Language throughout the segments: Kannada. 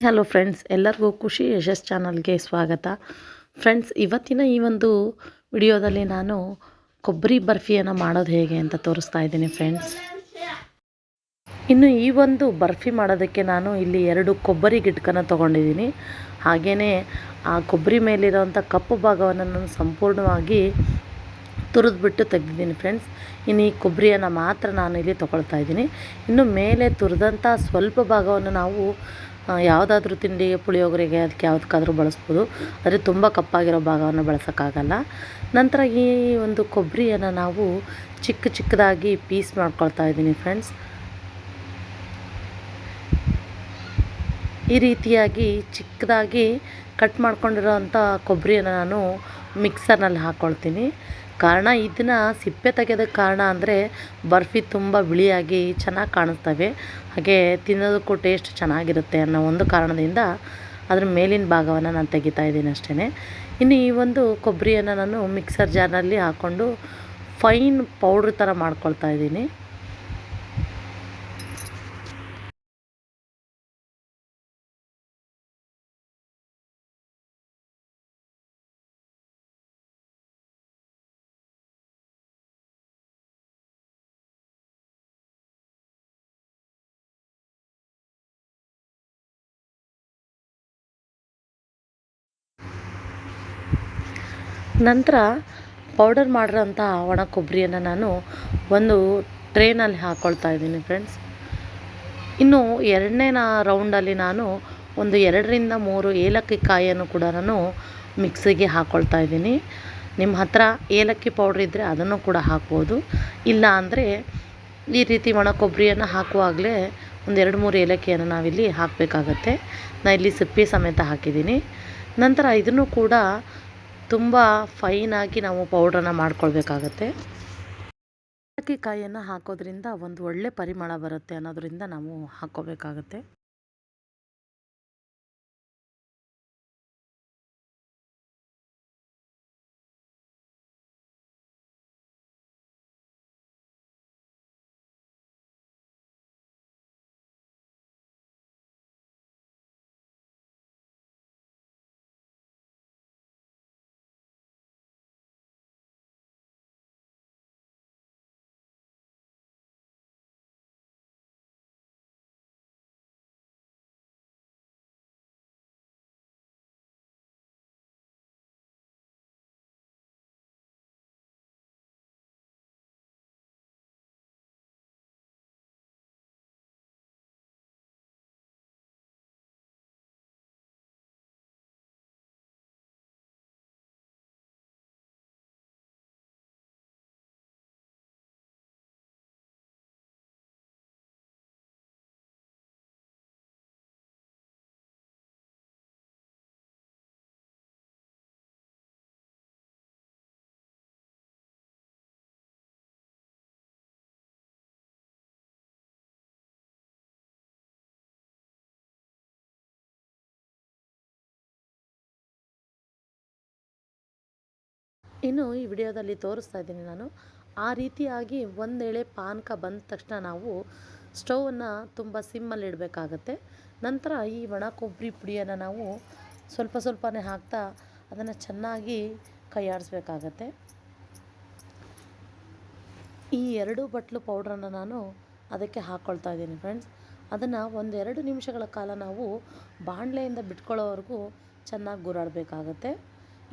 ಹಲೋ ಫ್ರೆಂಡ್ಸ್ ಎಲ್ಲರಿಗೂ ಖುಷಿ ಯಶಸ್ ಚಾನಲ್ಗೆ ಸ್ವಾಗತ. ಫ್ರೆಂಡ್ಸ್ ಇವತ್ತಿನ ಈ ಒಂದು ವಿಡಿಯೋದಲ್ಲಿ ನಾನು ಕೊಬ್ಬರಿ ಬರ್ಫಿಯನ್ನು ಮಾಡೋದು ಹೇಗೆ ಅಂತ ತೋರಿಸ್ತಾ ಇದ್ದೀನಿ ಫ್ರೆಂಡ್ಸ್ ಇನ್ನು ಈ ಒಂದು ಬರ್ಫಿ ಮಾಡೋದಕ್ಕೆ ನಾನು ಇಲ್ಲಿ ಎರಡು ಕೊಬ್ಬರಿ ಗಿಟ್ಕನ್ನು ತೊಗೊಂಡಿದ್ದೀನಿ. ಹಾಗೆಯೇ ಆ ಕೊಬ್ಬರಿ ಮೇಲಿರೋವಂಥ ಕಪ್ಪು ಭಾಗವನ್ನು ನಾನು ಸಂಪೂರ್ಣವಾಗಿ ತುರಿದ್ಬಿಟ್ಟು ತೆಗೆದಿದ್ದೀನಿ ಫ್ರೆಂಡ್ಸ್ ಇನ್ನು ಈ ಕೊಬ್ಬರಿಯನ್ನು ಮಾತ್ರ ನಾನು ಇಲ್ಲಿ ತೊಗೊಳ್ತಾ ಇದ್ದೀನಿ. ಇನ್ನು ಮೇಲೆ ತುರಿದಂಥ ಸ್ವಲ್ಪ ಭಾಗವನ್ನು ನಾವು ಯಾವುದಾದ್ರೂ ತಿಂಡಿಗೆ ಪುಳಿಯೋಗರೆಗೆ ಅದಕ್ಕೆ ಯಾವುದಕ್ಕಾದ್ರೂ ಬಳಸ್ಬೋದು. ಆದರೆ ತುಂಬ ಕಪ್ಪಾಗಿರೋ ಭಾಗವನ್ನು ಬಳಸೋಕ್ಕಾಗಲ್ಲ. ನಂತರ ಈ ಒಂದು ಕೊಬ್ಬರಿಯನ್ನು ನಾವು ಚಿಕ್ಕ ಚಿಕ್ಕದಾಗಿ ಪೀಸ್ ಮಾಡ್ಕೊಳ್ತಾ ಇದ್ದೀನಿ ಫ್ರೆಂಡ್ಸ್. ಈ ರೀತಿಯಾಗಿ ಚಿಕ್ಕದಾಗಿ ಕಟ್ ಮಾಡ್ಕೊಂಡಿರೋವಂಥ ಕೊಬ್ಬರಿಯನ್ನು ನಾನು ಮಿಕ್ಸರ್ನಲ್ಲಿ ಹಾಕ್ಕೊಳ್ತೀನಿ ಕಾರಣ ಇದನ್ನು ಸಿಪ್ಪೆ ತೆಗೆಯೋದಕ್ಕೆ ಕಾರಣ ಅಂದರೆ ಬರ್ಫಿ ತುಂಬ ಬಿಳಿಯಾಗಿ ಚೆನ್ನಾಗಿ ಕಾಣಿಸ್ತವೆ. ಹಾಗೆ ತಿನ್ನೋದಕ್ಕೂ ಟೇಸ್ಟ್ ಚೆನ್ನಾಗಿರುತ್ತೆ ಅನ್ನೋ ಒಂದು ಕಾರಣದಿಂದ ಅದ್ರ ಮೇಲಿನ ಭಾಗವನ್ನು ನಾನು ತೆಗಿತಾ ಇದ್ದೀನಿ ಅಷ್ಟೇ ಇನ್ನು ಈ ಒಂದು ಕೊಬ್ಬರಿಯನ್ನು ನಾನು ಮಿಕ್ಸರ್ ಜಾರ್ನಲ್ಲಿ ಹಾಕ್ಕೊಂಡು ಫೈನ್ ಪೌಡ್ರ್ ಥರ ಮಾಡ್ಕೊಳ್ತಾ ಇದ್ದೀನಿ. ನಂತರ ಪೌಡರ್ ಮಾಡಿರೋಂಥ ಒಣ ಕೊಬ್ಬರಿಯನ್ನು ನಾನು ಒಂದು ಟ್ರೇನಲ್ಲಿ ಹಾಕ್ಕೊಳ್ತಾ ಇದ್ದೀನಿ ಫ್ರೆಂಡ್ಸ್ ಇನ್ನು ಎರಡನೇ ರೌಂಡಲ್ಲಿ ನಾನು ಒಂದು ಎರಡರಿಂದ ಮೂರು ಏಲಕ್ಕಿ ಕಾಯಿಯನ್ನು ಕೂಡ ನಾನು ಮಿಕ್ಸಿಗೆ ಹಾಕ್ಕೊಳ್ತಾ ಇದ್ದೀನಿ. ನಿಮ್ಮ ಹತ್ರ ಏಲಕ್ಕಿ ಪೌಡ್ರ್ ಇದ್ದರೆ ಅದನ್ನು ಕೂಡ ಹಾಕ್ಬೋದು. ಇಲ್ಲ ಅಂದರೆ ಈ ರೀತಿ ಒಣ ಕೊಬ್ಬರಿಯನ್ನು ಹಾಕುವಾಗಲೇ ಒಂದು ಎರಡು ಮೂರು ಏಲಕ್ಕಿಯನ್ನು ನಾವಿಲ್ಲಿ ಹಾಕಬೇಕಾಗತ್ತೆ. ನಾನು ಇಲ್ಲಿ ಸಿಪ್ಪೆ ಸಮೇತ ಹಾಕಿದ್ದೀನಿ. ನಂತರ ಇದನ್ನು ಕೂಡ ತುಂಬ ಫೈನಾಗಿ ನಾವು ಪೌಡ್ರನ್ನ ಮಾಡ್ಕೊಳ್ಬೇಕಾಗತ್ತೆ. ಏಲಕ್ಕಿ ಕಾಯಿಯನ್ನು ಹಾಕೋದ್ರಿಂದ ಒಂದು ಒಳ್ಳೆ ಪರಿಮಳ ಬರುತ್ತೆ ಅನ್ನೋದರಿಂದ ನಾವು ಹಾಕ್ಕೋಬೇಕಾಗತ್ತೆ ಇನ್ನು ಈ ವಿಡಿಯೋದಲ್ಲಿ ತೋರಿಸ್ತಾ ಇದ್ದೀನಿ ನಾನು. ಆ ರೀತಿಯಾಗಿ ಒಂದು ಎಳೆ ಪಾನಕ ಬಂದ ತಕ್ಷಣ ನಾವು ಸ್ಟೌವನ್ನು ತುಂಬ ಸಿಮ್ಮಲ್ಲಿ ಇಡಬೇಕಾಗತ್ತೆ. ನಂತರ ಈ ಒಣ ಕೊಬ್ಬರಿ ಪುಡಿಯನ್ನು ನಾವು ಸ್ವಲ್ಪ ಸ್ವಲ್ಪನೇ ಹಾಕ್ತಾ ಅದನ್ನು ಚೆನ್ನಾಗಿ ಕೈಯಾಡಿಸ್ಬೇಕಾಗತ್ತೆ. ಈ ಎರಡು ಬಟ್ಲು ಪೌಡ್ರನ್ನು ನಾನು ಅದಕ್ಕೆ ಹಾಕ್ಕೊಳ್ತಾ ಇದ್ದೀನಿ ಫ್ರೆಂಡ್ಸ್. ಅದನ್ನು ಒಂದೆರಡು ನಿಮಿಷಗಳ ಕಾಲ ನಾವು ಬಾಣಲೆಯಿಂದ ಬಿಟ್ಕೊಳ್ಳೋವರೆಗೂ ಚೆನ್ನಾಗಿ ಗುರಾಡಬೇಕಾಗತ್ತೆ.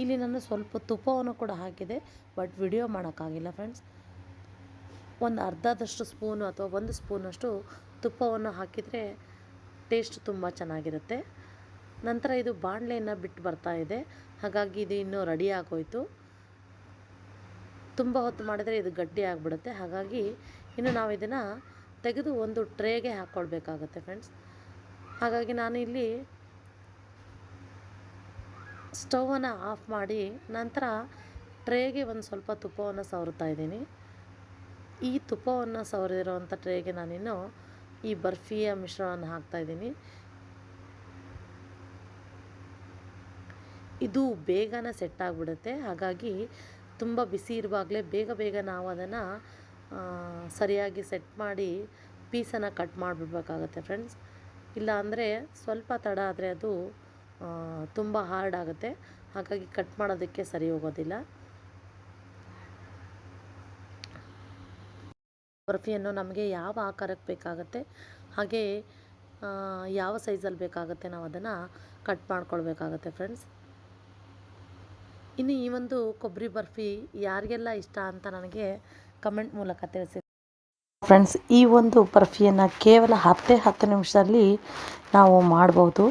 ಇಲ್ಲಿ ನಾನು ಸ್ವಲ್ಪ ತುಪ್ಪವನ್ನು ಕೂಡ ಹಾಕಿದೆ ಬಟ್ ವಿಡಿಯೋ ಮಾಡೋಕ್ಕಾಗಿಲ್ಲ ಫ್ರೆಂಡ್ಸ್ ಒಂದು ಅರ್ಧದಷ್ಟು ಸ್ಪೂನು ಅಥವಾ ಒಂದು ಸ್ಪೂನಷ್ಟು ತುಪ್ಪವನ್ನು ಹಾಕಿದರೆ ಟೇಸ್ಟ್ ತುಂಬ ಚೆನ್ನಾಗಿರುತ್ತೆ. ನಂತರ ಇದು ಬಾಣಲೆಯನ್ನು ಬಿಟ್ಟು ಬರ್ತಾ ಇದೆ, ಹಾಗಾಗಿ ಇದು ಇನ್ನೂ ರೆಡಿ ಆಗೋಯಿತು. ತುಂಬ ಹೊತ್ತು ಮಾಡಿದರೆ ಇದು ಗಟ್ಟಿ ಆಗಿಬಿಡುತ್ತೆ, ಹಾಗಾಗಿ ಇನ್ನು ನಾವು ಇದನ್ನು ತೆಗೆದು ಒಂದು ಟ್ರೇಗೆ ಹಾಕ್ಕೊಳ್ಬೇಕಾಗುತ್ತೆ ಫ್ರೆಂಡ್ಸ್ ಹಾಗಾಗಿ ನಾನು ಇಲ್ಲಿ ಸ್ಟವನ್ನು ಆಫ್ ಮಾಡಿ ನಂತರ ಟ್ರೇಗೆ ಒಂದು ಸ್ವಲ್ಪ ತುಪ್ಪವನ್ನು ಸವರ್ತಾ ಇದ್ದೀನಿ. ಈ ತುಪ್ಪವನ್ನು ಸವರಿರುವಂಥ ಟ್ರೇಗೆ ನಾನಿನ್ನು ಈ ಬರ್ಫಿಯ ಮಿಶ್ರಣವನ್ನು ಹಾಕ್ತಾಯಿದ್ದೀನಿ ಇದು ಬೇಗನೆ ಸೆಟ್ ಆಗಿಬಿಡುತ್ತೆ. ಹಾಗಾಗಿ ತುಂಬ ಬಿಸಿ ಇರುವಾಗಲೇ ಬೇಗ ಬೇಗ ನಾವು ಅದನ್ನು ಸರಿಯಾಗಿ ಸೆಟ್ ಮಾಡಿ ಪೀಸನ್ನು ಕಟ್ ಮಾಡಿಬಿಡ್ಬೇಕಾಗತ್ತೆ ಫ್ರೆಂಡ್ಸ್. ಇಲ್ಲ ಅಂದರೆ ಸ್ವಲ್ಪ ತಡ ಆದರೆ ಅದು ತುಂಬ ಹಾರ್ಡ್ ಆಗುತ್ತೆ. ಹಾಗಾಗಿ ಕಟ್ ಮಾಡೋದಕ್ಕೆ ಸರಿ ಹೋಗೋದಿಲ್ಲ. ಬರ್ಫಿಯನ್ನು ನಮಗೆ ಯಾವ ಆಕಾರಕ್ಕೆ ಬೇಕಾಗುತ್ತೆ, ಹಾಗೆ ಯಾವ ಸೈಜಲ್ಲಿ ಬೇಕಾಗುತ್ತೆ ನಾವು ಅದನ್ನು ಕಟ್ ಮಾಡ್ಕೊಳ್ಬೇಕಾಗತ್ತೆ ಫ್ರೆಂಡ್ಸ್ ಇನ್ನು ಈ ಒಂದು ಕೊಬ್ಬರಿ ಬರ್ಫಿ ಯಾರಿಗೆಲ್ಲ ಇಷ್ಟ ಅಂತ ನನಗೆ ಕಮೆಂಟ್ ಮೂಲಕ ತಿಳಿಸಿ. ಫ್ರೆಂಡ್ಸ್, ಈ ಒಂದು ಬರ್ಫಿಯನ್ನು ಕೇವಲ ಹತ್ತೇ ಹತ್ತು ನಿಮಿಷದಲ್ಲಿ ನಾವು ಮಾಡ್ಬೋದು.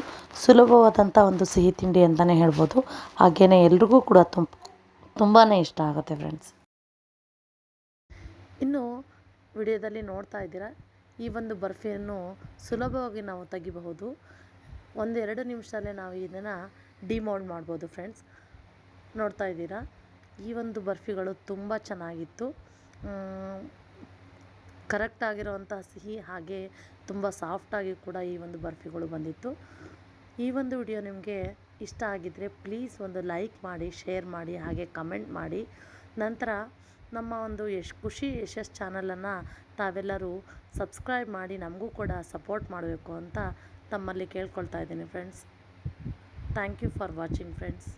ಸುಲಭವಾದಂಥ ಒಂದು ಸಿಹಿ ತಿಂಡಿ ಅಂತಲೇ ಹೇಳ್ಬೋದು. ಹಾಗೆಯೇ ಎಲ್ರಿಗೂ ಕೂಡ ತುಂಬ ತುಂಬಾ ಇಷ್ಟ ಆಗುತ್ತೆ ಫ್ರೆಂಡ್ಸ್. ಇನ್ನು ವಿಡಿಯೋದಲ್ಲಿ ನೋಡ್ತಾ ಇದ್ದೀರಾ, ಈ ಒಂದು ಬರ್ಫಿಯನ್ನು ಸುಲಭವಾಗಿ ನಾವು ತೆಗಿಬಹುದು. ಒಂದೆರಡು ನಿಮಿಷದಲ್ಲೇ ನಾವು ಇದನ್ನು ಡಿಮೌಲ್ಡ್ ಮಾಡ್ಬೋದು ಫ್ರೆಂಡ್ಸ್. ನೋಡ್ತಾ ಇದ್ದೀರಾ, ಈ ಒಂದು ಬರ್ಫಿಗಳು ತುಂಬ ಚೆನ್ನಾಗಿತ್ತು. ಕರೆಕ್ಟ್ ಆಗಿರುವಂಥ ಸಿಹಿ ಹಾಗೆ ತುಂಬ ಸಾಫ್ಟಾಗಿ ಕೂಡ ಈ ಒಂದು ಬರ್ಫಿಗಳು ಬಂದಿತ್ತು. ಈ ಒಂದು ವಿಡಿಯೋ ನಿಮಗೆ ಇಷ್ಟ ಆಗಿದ್ದರೆ ಪ್ಲೀಸ್ ಒಂದು ಲೈಕ್ ಮಾಡಿ, ಶೇರ್ ಮಾಡಿ, ಹಾಗೆ ಕಮೆಂಟ್ ಮಾಡಿ. ನಂತರ ನಮ್ಮ ಒಂದು ಯಶ್, ಖುಷಿ ಯಶಸ್ ಚಾನಲನ್ನು ತಾವೆಲ್ಲರೂ ಸಬ್ಸ್ಕ್ರೈಬ್ ಮಾಡಿ, ನಮಗೂ ಕೂಡ ಸಪೋರ್ಟ್ ಮಾಡಬೇಕು ಅಂತ ತಮ್ಮಲ್ಲಿ ಕೇಳ್ಕೊಳ್ತಾ ಇದ್ದೀನಿ friends. Thank you for watching friends.